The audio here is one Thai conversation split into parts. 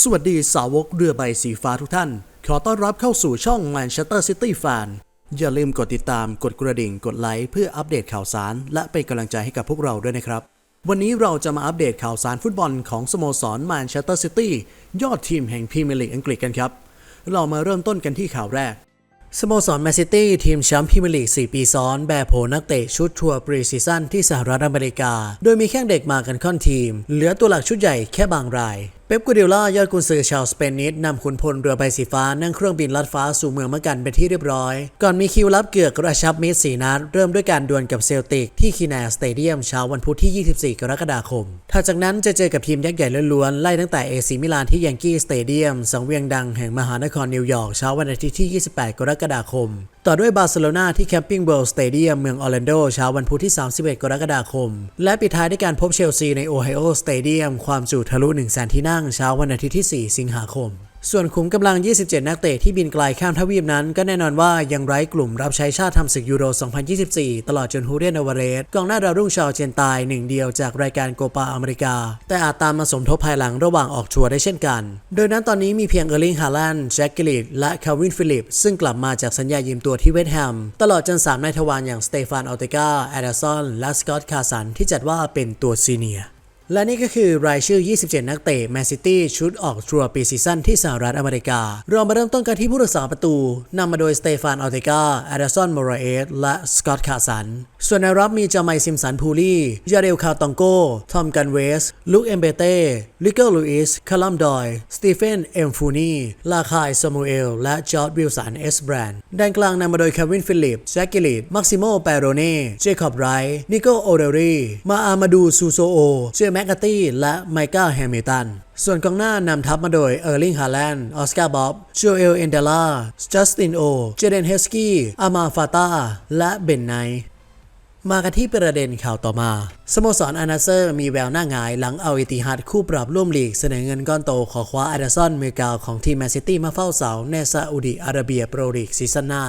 สวัสดีสาวกเรือใบสีฟ้าทุกท่าน ขอต้อนรับเข้าสู่ช่อง Manchester City Fan อย่าลืมกดติดตามกดกระดิ่งกดไลค์เพื่ออัปเดตข่าวสาร และเป็นกำลังใจให้กับพวกเราด้วยนะครับ วันนี้เราจะมาอัปเดตข่าวสารฟุตบอลของสโมสร Manchester City ยอดทีมแห่งพรีเมียร์ลีกอังกฤษกันครับ เรามาเริ่มต้นกันที่ข่าวแรกสโมสรแมนซิตี้ทีมแชมป์พรีเมียร์ลีก 4 ปีซ้อน แบบโผนักเตะชุดทัวร์ปรีซีซั่นที่สหรัฐอเมริกา โดยมีแข้งเด็กมากันค่อนทีม เหลือตัวหลักชุดใหญ่แค่บางราย ป๊ปกูเดียล่ายอดกุนซือชาวสเปนนิดนำขุนพลเรือใบสีฟ้านั่งเครื่องบินลัดฟ้าสู่เมืองมะกันเป็นที่เรียบร้อย ก่อนมีคิวรับเกือกกระชับมิตรสีนัด เริ่มด้วยการดวลกับเซลติกที่คีนาสเตเดียมเช้าวันพุธที่ 24 กรกฎาคมถัดจากนั้นจะเจอกับทีมยักษ์ใหญ่ล้วนๆไล่ตั้งแต่เอซีมิลานที่ยังกี้สเตเดียมสังเวียนดังแห่งมหานครนิวยอร์กเช้าวันอาทิตย์ที่ 28 กรกฎาคมต่อด้วยบาร์เซโลนาที่แคมปิ้งเวิลด์สเตเดียมเมืองออร์แลนโดเช้าวันพุธที่ 31 กรกฎาคม และปิดท้ายด้วยการพบเชลซีในโอไฮโอสเตเดียมความจุทะลุ1 0 0 0 0 0ที่นั่งเช้าวันอาทิตย์ที่ 4 สิงหาคม ส่วนขุมกำลัง 27 นักเตะที่บินไกลข้ามทวีปนั้น ก็แน่นอนว่ายังไร้กลุ่มรับใช้ชาติทำศึกยูโร 2024 ตลอดจนฮูเรียนอวเรสกองหน้าดาวรุ่งชาวเจนตายหนึ่งเดียวจากรายการโกปาอเมริกา แต่อาจตามมาสมทบภายหลังระหว่างออกทัวร์ได้เช่นกัน โดยนั้นตอนนี้มีเพียงเออร์ลิงฮาลันด์แจ็คกิลิตและคาวินฟิลิป ซึ่งกลับมาจากสัญญายืมตัวที่เวสต์แฮมตลอดจนสามนายทวารอย่างสเตฟานอัลเตกาแอดสันและสกอตต์คาสันที่จัดว่าเป็นตัวซีเนียร์ และนี่ก็คือรายชื่อ 27 นักเตะแมนซิตี้ชุดออกทัวร์ปีซีซั่นที่สหรัฐอเมริกา เรามาเริ่มต้นกันที่ผู้รักษาประตูนำมาโดยสเตฟานอัลเตกาแอดสันมอราเอสและสกอตต์คาสัน ส่วนในรับมีจาไมซิมสันพูลี่ยาเรลคาตองโกทอมกันเวส ลุคเอมเบเต้ ลิเกอร์ลูอิสคาลัมดอย สตีเฟน เอ็มฟูนี ลาคายซามูเอล และจอร์ดวิลสัน เอสแบรนด์ด้านกลางนำมาโดยควิน ฟิลิป แจ็คกิลิตมักซิโมเปโรเน่ เจคอบไรท์นิโกโอเดรีมาอามาดู ซูโซโอ เจแมกกาตี้ และไมเคิลแฮมิลตันส่วนกองหน้านำทัพมาโดยเออร์ลิง ฮาแลนด์ ออสการ์ บ๊อบโจเอล เอนเดล่า จัสติน โอ เจเดน เฮสกี้อามาฟาตาและเบนไน มากันที่ประเด็นข่าวต่อมา สโมสรอานาเซอร์มีแววหน้าหงายหลังเอาอิติฮัดคู่ปรับร่วมลีกเสนอเงินก้อนโตขอคว้าอาดาซอนเมกาของทีมแมนซิตี้มาเฝ้าเสาในซาอุดิอาระเบียโปรลีกซีซั่นหน้า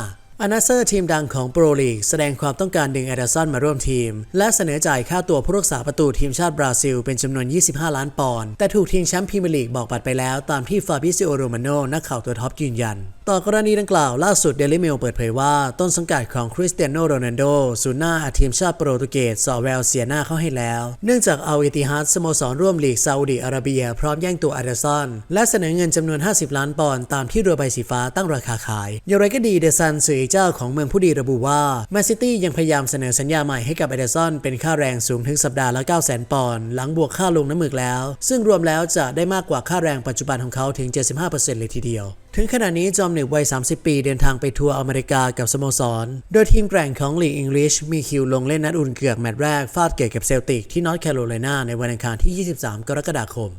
อานาเซอร์ทีมดังของโปรลีกแสดงความต้องการดึงแอดาสันมาร่วมทีม และเสนอจ่ายค่าตัวผู้รักษาประตูทีมชาติบราซิล เป็นจำนวน 25 ล้านปอนด์แต่ถูกทีมแชมป์พรีเมียร์ลีกบอกปัดไปแล้วตามที่ฟาบิซิโอโรมาโนนักข่าวตัวท็อปยืนยัน ต่อกรณีดังกล่าวล่าสุดเดลิเมลเปิดเผยว่า ต้นสังกัดของคริสเตียโนโรนัลโดศูนย์หน้าทีมชาติโปรตุเกสสอแววเสียหน้าเข้าให้แล้ว เนื่องจากเอาอิติฮัดสโมสรร่วมลีกซาอุดิอาระเบีย พร้อมแย่งตัวอาร์เดซอนและเสนอเงินจำนวน 50 ล้านปอนด์ตามที่เรือใบสีฟ้าตั้งราคาขายอย่างไรก็ดีเดซันสื่อเจ้าของเมืองผู้ดีระบุว่าแมนซิตี้ยังพยายามเสนอสัญญาใหม่ให้กับอาร์เดซอนเป็นค่าแรงสูงถึงสัปดาห์ละ 9 0 0 0 0ปอนด์หลังบวกค่าลงน้ำหมึกแล้ว ซึ่งรวมแล้วจะได้มากกว่าค่าแรงปัจจุบันของเขาถึง 75%เลยทีเดียวถึงขณะนี้จอมหนึ่งวัย 30 ปีเดินทางไปทัวร์อเมริกากับสโมสร โดยทีมแกร่งของลีกอังกฤษมีคิวลงเล่นนัดอุ่นเกือกแมตช์แรกฟาดเกตกับเซลติกที่นอร์ทแคโรไลนาในวันอังคารที่ 23 กรกฎาคม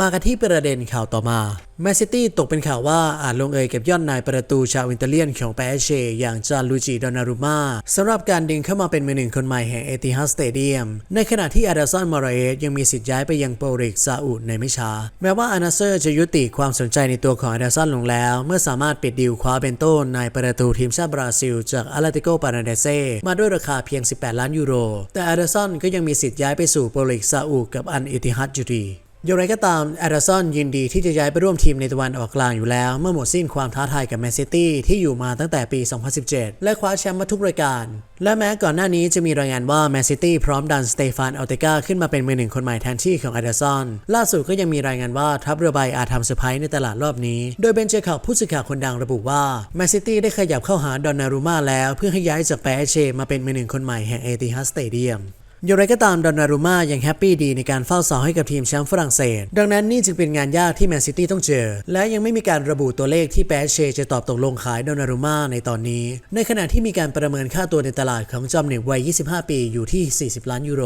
มากันที่ประเด็นข่าวต่อมาแมนซิตี้ตกเป็นข่าวว่าอาจลงเอยกับยอดนายประตูชาวอิตาเลียนของแปเอเชอย่างจานลูจิดอนารุมาสำหรับการดึงเข้ามาเป็นมือหนึ่งคนใหม่แห่งเอติฮัดสเตเดียมในขณะที่อาดาซอนมอราเอสยังมีสิทธิ์ย้ายไปยังโปริกซาอุดในไม่ช้า แม้ว่าอานาเซอร์จะยุติความสนใจในตัวของอาดาซอนลงแล้ว เมื่อสามารถปิดดีลคว้าเบนโตนายประตูทีมชาติบราซิล จากอาราติโกปานาเดเซมาด้วยราคาเพียง 18 ล้านยูโร แต่อาดาซอนก็ยังมีสิทธิ์ย้ายไปสู่โปริกซาอุดกับอันเอติฮัดอยู่ดี อย่างไรก็ตามแอดสันยินดีที่จะย้ายไปร่วมทีมในตะวันออกกลางอยู่แล้ว เมื่อหมดสิ้นความท้าทายกับแมนซิตี้ที่อยู่มาตั้งแต่ปี 2017 และคว้าแชมป์มาทุกรายการ และแม้ก่อนหน้านี้จะมีรายงานว่าแมนซิตี้พร้อมดันสเตฟานอัลเตกาขึ้นมาเป็นมือหนึ่งคนใหม่แทนที่ของแอดสันล่าสุดก็ยังมีรายงานว่าทัพเรือใบอาจทำเซอร์ไพรส์ในตลาดรอบนี้ โดยเบนเจคอบผู้สื่อข่าวคนดังระบุว่าแมนซิตี้ได้ขยับเข้าหาดอนนารูมาแล้ว เพื่อให้ย้ายจากแปเอเชมาเป็นมือหนึ่งคนใหม่แห่งเอติฮัดสเตเดียม อย่างไรก็ตามดอนนารุม่ายังแฮปปี้ดีในการเฝ้าเสาให้กับทีมแชมป์ฝรั่งเศส ดังนั้นนี่จึงเป็นงานยากที่แมนซิตี้ต้องเจอ และยังไม่มีการระบุตัวเลขที่แปเชจะตอบตกลงขายดอนนารุม่าในตอนนี้ ในขณะที่มีการประเมินค่าตัวในตลาดของจอมเนึ่งวัย 25 ปีอยู่ที่ 40 ล้านยูโร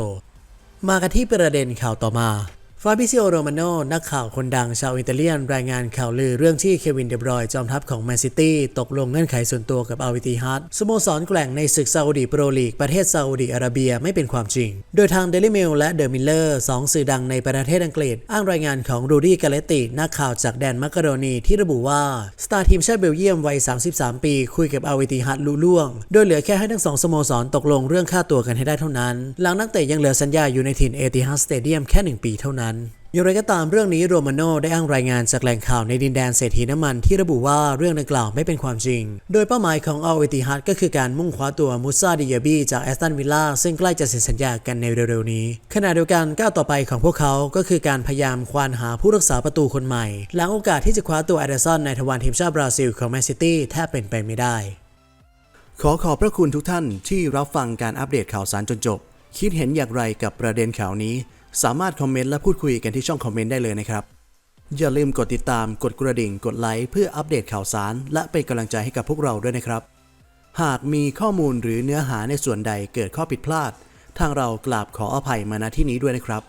มากันที่ประเด็นข่าวต่อมา ฟาบิซิโอโรมาโนนักข่าวคนดังชาวอิตาเลียน รายงานข่าวลือเรื่องที่เควินเดบรอยจอมทัพของแมนซิตี้ตกลงเงื่อนไขส่วนตัวกับอาวิติฮัตสโมสรแกล่งในศึกซาอุดีโปรลีกประเทศซาอุดีอาระเบียไม่เป็นความจริง โดยทางเดลิเมลและเดอะมิลเลอร์สองสื่อดังในประเทศอังกฤษ อ้างรายงานของรูดี้กาเลติ นักข่าวจากแดนมักกะโรนีที่ระบุว่าสตาร์ทีมชาติเบลเยียมวัย 33 ปี คุยกับอาวิติฮัตลุล่วง โดยเหลือแค่ให้ทั้งสองสโมสรตกลงเรื่องค่าตัวกันให้ได้เท่านั้น หลังนักเตะยังเหลือสัญญาอยู่ในถิ่นเอติฮัดสเตเดียมแค่หนึ่งปีเท่านั้นนั้น อย่างไรก็ตามเรื่องนี้โรมาโนได้อ้างรายงานจากแหล่งข่าวในดินแดนเศรษฐีน้ำมันที่ระบุว่าเรื่องดังกล่าวไม่เป็นความจริง โดยเป้าหมายของอัลเอติฮัดก็คือการมุ่งคว้าตัวมุซาดิยาบีจากแอสตันวิลล่าซึ่งใกล้จะเซ็นสัญญากันในเร็วๆนี้ ขณะเดียวกันก้าวต่อไปของพวกเขาก็คือการพยายามควานหาผู้รักษาประตูคนใหม่ หลังโอกาสที่จะคว้าตัวแอดเดสันในทวารทีมชาติบราซิลของแมนซิตี้แทบเป็นไปไม่ได้ ขอขอบพระคุณทุกท่านที่รับฟังการอัปเดตข่าวสารจนจบ คิดเห็นอย่างไรกับประเด็นข่าวนี้ สามารถคอมเมนต์และพูดคุยกันที่ช่องคอมเมนต์ได้เลยนะครับ อย่าลืมกดติดตามกดกระดิ่งกดไลค์เพื่ออัปเดตข่าวสาร และเป็นกำลังใจให้กับพวกเราด้วยนะครับ หากมีข้อมูลหรือเนื้อหาในส่วนใดเกิดข้อผิดพลาด ทางเรากราบขออภัยมาณที่นี้ด้วยนะครับ